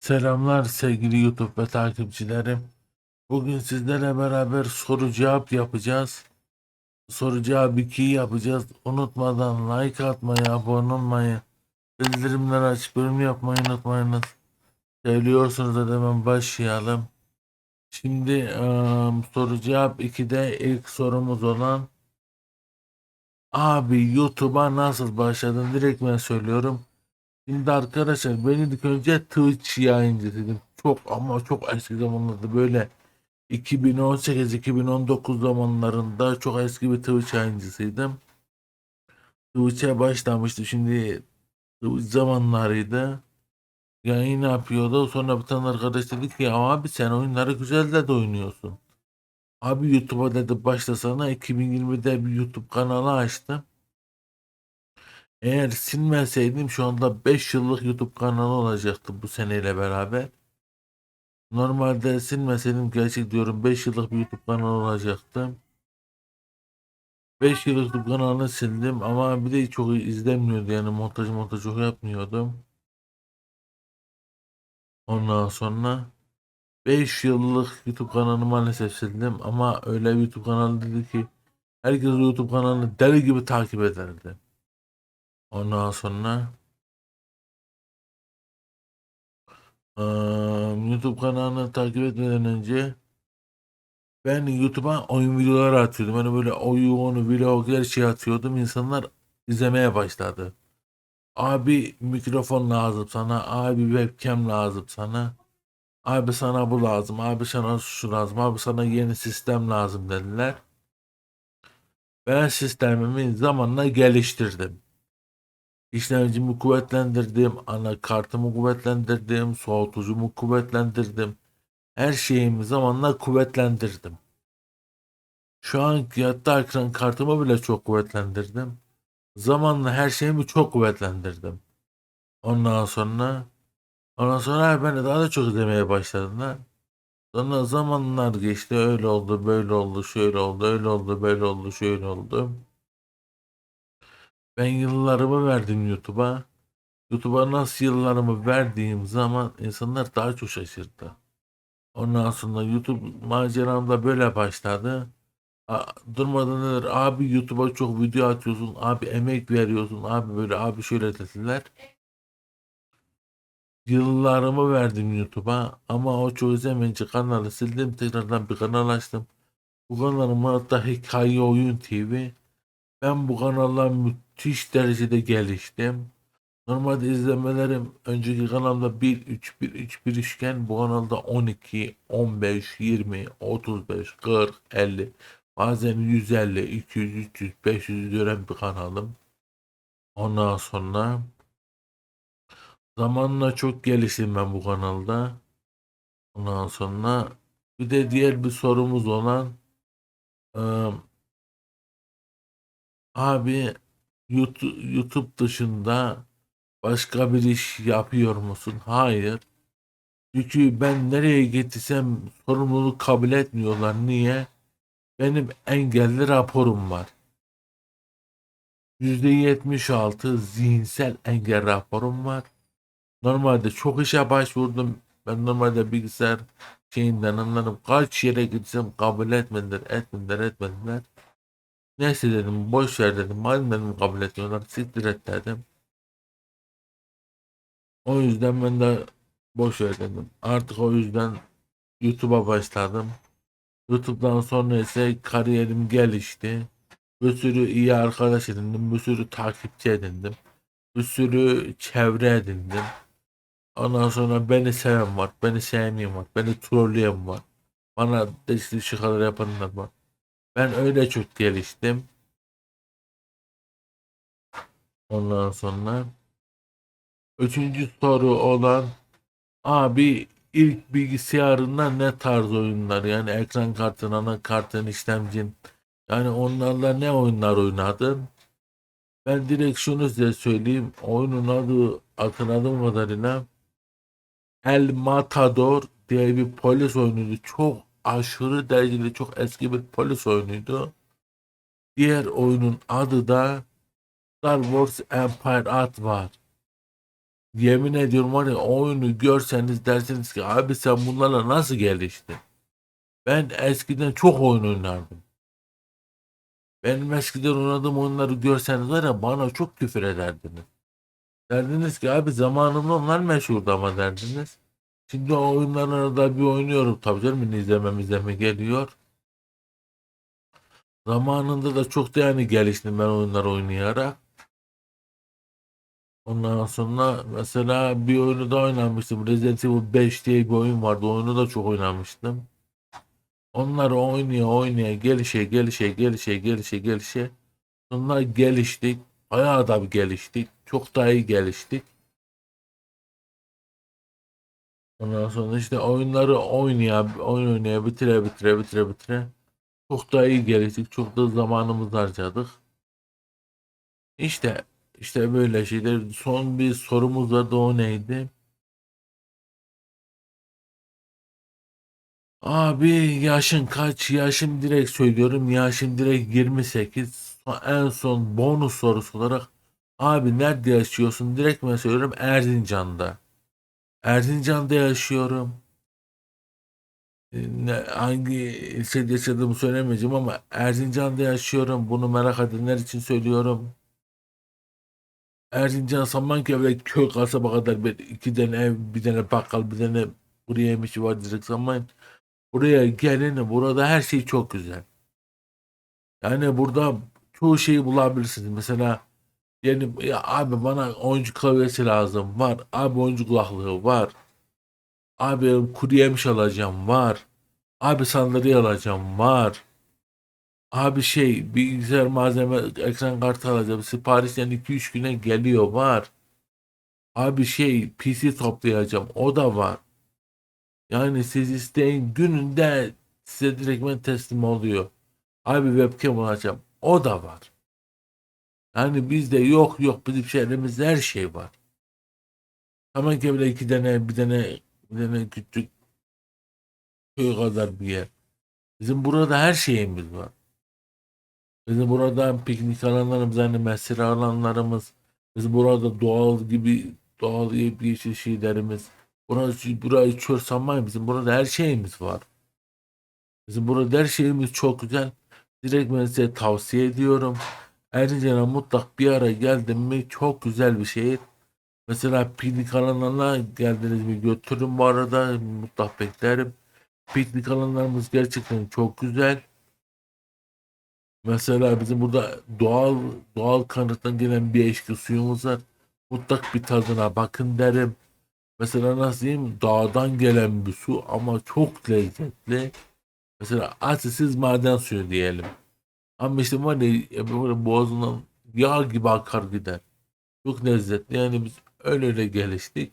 Selamlar sevgili YouTube ve takipçilerim. Bugün sizlerle beraber soru cevap yapacağız. Soru cevap 2'yi yapacağız. Unutmadan like atmayı, abone olmayı, bildirimleri açıp yorum yapmayı unutmayınız. Söylüyorsunuz da hemen başlayalım. Şimdi eee, soru cevap 2'de ilk sorumuz olan Abi YouTube'a nasıl başladın? Direkt ben söylüyorum. Şimdi arkadaşlar ben ilk önce Twitch yayıncısıydım. Çok ama çok eski zamanlarda böyle 2018-2019 zamanlarında çok eski bir Twitch yayıncısıydım. Twitch'e başlamıştı. Şimdi Twitch zamanlarıydı. Yayın yapıyordu. Sonra bir tane arkadaş dedi ki ya abi sen oyunları güzel de oynuyorsun. Abi YouTube'a dedi başlasana 2020'de bir YouTube kanalı açtım. Eğer silmeseydim şu anda 5 yıllık YouTube kanalı olacaktı bu seneyle beraber. Normalde silmeseydim gerçek diyorum 5 yıllık bir YouTube kanalı olacaktı. 5 yıllık YouTube kanalını sildim ama bir de çok izlenmiyordu yani montaj montaj çok yapmıyordum. Ondan sonra 5 yıllık YouTube kanalını maalesef sildim ama öyle bir YouTube kanalı dedi ki herkes YouTube kanalını deli gibi takip ederdi. Ondan sonra YouTube kanalını takip etmeden önce ben YouTube'a oyun videoları atıyordum. Hani böyle oyun, vlog her şey atıyordum. İnsanlar izlemeye başladı. Abi mikrofon lazım sana. Abi webcam lazım sana. Abi sana bu lazım. Abi sana şu lazım. Abi sana yeni sistem lazım dediler. Ben sistemimi zamanla geliştirdim. İşlemcimi kuvvetlendirdim. Anakartımı kuvvetlendirdim. Soğutucumu kuvvetlendirdim. Her şeyimi zamanla kuvvetlendirdim. Şu anki hatta ekran kartımı bile çok kuvvetlendirdim. Zamanla her şeyimi çok kuvvetlendirdim. Ondan sonra ondan sonra beni daha da çok izlemeye başladılar. Sonra zamanlar geçti öyle oldu böyle oldu şöyle oldu öyle oldu böyle oldu şöyle oldu. Ben yıllarımı verdim YouTube'a. YouTube'a nasıl yıllarımı verdiğim zaman insanlar daha çok şaşırdı. Ondan sonra YouTube maceram da böyle başladı. Durmadan neler abi YouTube'a çok video atıyorsun abi emek veriyorsun abi böyle abi şöyle dediler. Yıllarımı verdim YouTube'a ama o çok izlemeyince kanalı sildim tekrardan bir kanal açtım. Bu kanalım hatta Hikaye Oyun TV. Ben bu kanalla müthiş derecede geliştim. Normalde izlemelerim önceki kanalda 1 3 1 3 1 iken bu kanalda 12, 15, 20, 35, 40, 50 bazen 150, 200, 300, 500 gören bir kanalım. Ondan sonra zamanla çok geliştim ben bu kanalda. Ondan sonra bir de diğer bir sorumuz olan eee, abi YouTube, YouTube dışında başka bir iş yapıyor musun? Hayır. Çünkü ben nereye gitsem sorumluluk kabul etmiyorlar. Niye? Benim engelli raporum var. %76 zihinsel engel raporum var. Normalde çok işe başvurdum. Ben normalde bilgisayar şeyinden anlarım. Kaç yere gitsem kabul etmediler, etmediler, etmediler. Neyse dedim, boş ver dedim. Madem dedim kabul etmiyorlar, siktir et dedim. O yüzden ben de boş ver dedim. Artık o yüzden YouTube'a başladım. YouTube'dan sonra ise kariyerim gelişti. Bir sürü iyi arkadaş edindim. Bir sürü takipçi edindim. Bir sürü çevre edindim. Ondan sonra beni seven var. Beni sevmeyen var. Beni trolleyen var. Bana destek şakalar yapanlar var. Ben öyle çok geliştim. Ondan sonra üçüncü soru olan abi ilk bilgisayarında ne tarz oyunlar yani ekran kartın, anakartın, işlemcin yani onlarla ne oyunlar oynadın? Ben direkt şunu size söyleyeyim. Oyunun adı hatırladığım kadarıyla El Matador diye bir polis oyunuydu. Çok aşırı derecede çok eski bir polis oyunuydu. Diğer oyunun adı da Star Wars Empire At var. Yemin ediyorum var ya oyunu görseniz dersiniz ki abi sen bunlarla nasıl geliştin? Ben eskiden çok oyun oynardım. Benim eskiden oynadığım oyunları görseniz var ya bana çok küfür ederdiniz. Derdiniz ki abi zamanında onlar meşhurdu ama derdiniz. Şimdi o oyunların arada bir oynuyorum tabii canım izlemem izleme geliyor. Zamanında da çok da yani geliştim ben oyunlar oynayarak. Ondan sonra mesela bir oyunu da oynamıştım. Resident Evil 5 diye bir oyun vardı. Oyunu da çok oynamıştım. Onları oynaya oynaya gelişe gelişe gelişe gelişe gelişe sonra geliştik. Bayağı da bir geliştik. Çok daha iyi geliştik. Ondan sonra işte oyunları oynaya oyun oynaya bitire bitire bitire bitire çok daha iyi geliştik. Çok da zamanımızı harcadık. İşte işte böyle şeyler. Son bir sorumuz vardı o neydi? Abi yaşın kaç? Yaşım direkt söylüyorum. Yaşım direkt 28. Son- En son bonus sorusu olarak abi nerede yaşıyorsun? Direkt ben söylüyorum Erzincan'da. Erzincan'da yaşıyorum. E, Ne, hangi ilçede yaşadığımı söylemeyeceğim ama Erzincan'da yaşıyorum. Bunu merak edenler için söylüyorum. Erzincan Samanköy'e köy kasaba kadar bir iki tane ev, bir tane bakkal, bir tane buraya yemişi var direkt zaman. Buraya gelin, burada her şey çok güzel. Yani burada çoğu şeyi bulabilirsiniz. Mesela yani ya abi bana oyuncu klavyesi lazım var. Abi oyuncu kulaklığı var. Abi kuru yemiş alacağım var. Abi sandalye alacağım var. Abi şey bilgisayar malzeme ekran kartı alacağım. Siparişten 2-3 güne geliyor var. Abi şey PC toplayacağım. O da var. Yani siz isteyin gününde size direktmen teslim oluyor. Abi webcam alacağım. O da var. Yani bizde yok yok bizim şehrimizde her şey var. Hemen bile iki tane bir tane bir tane küçük köy kadar bir yer. Bizim burada her şeyimiz var. Bizim burada piknik alanlarımız, hani mesire alanlarımız, biz burada doğal gibi doğal yiyip yeşil şeylerimiz. Burası, burayı çöl sanmayın. Bizim burada her şeyimiz var. Bizim burada her şeyimiz çok güzel. Direkt ben size tavsiye ediyorum. Erzincan'a mutlak bir ara geldim mi çok güzel bir şehir. Mesela piknik alanlarına geldiniz mi götürün bu arada mutlak beklerim. Piknik alanlarımız gerçekten çok güzel. Mesela bizim burada doğal doğal kanıttan gelen bir eşki suyumuz var. Mutlak bir tadına bakın derim. Mesela nasıl diyeyim dağdan gelen bir su ama çok lezzetli. Mesela asitsiz maden suyu diyelim. Ama var ya böyle boğazından yağ gibi akar gider. Çok lezzetli. Yani biz öyle öyle geliştik.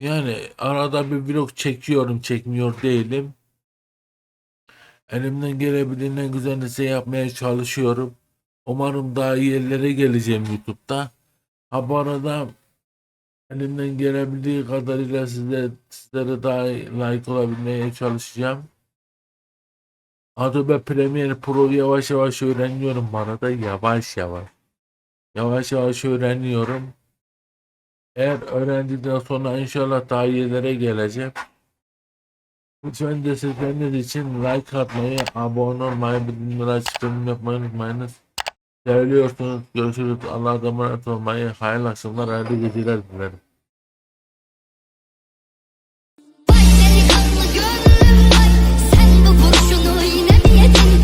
Yani arada bir vlog çekiyorum, çekmiyor değilim. Elimden gelebilen en güzelini size yapmaya çalışıyorum. Umarım daha iyi yerlere geleceğim YouTube'da. Ha bu arada elimden gelebildiği kadarıyla size, sizlere daha layık olabilmeye çalışacağım. Adobe Premiere Pro yavaş yavaş öğreniyorum bu arada yavaş yavaş. Yavaş yavaş öğreniyorum. Eğer öğrendikten sonra inşallah daha iyi yerlere geleceğim. Lütfen destekleriniz için like atmayı, abone olmayı, bildirimleri yorum yapmayı unutmayınız. Seviyorsunuz. Görüşürüz. Allah'a emanet olmayı. Hayırlı akşamlar, hayırlı geceler dilerim.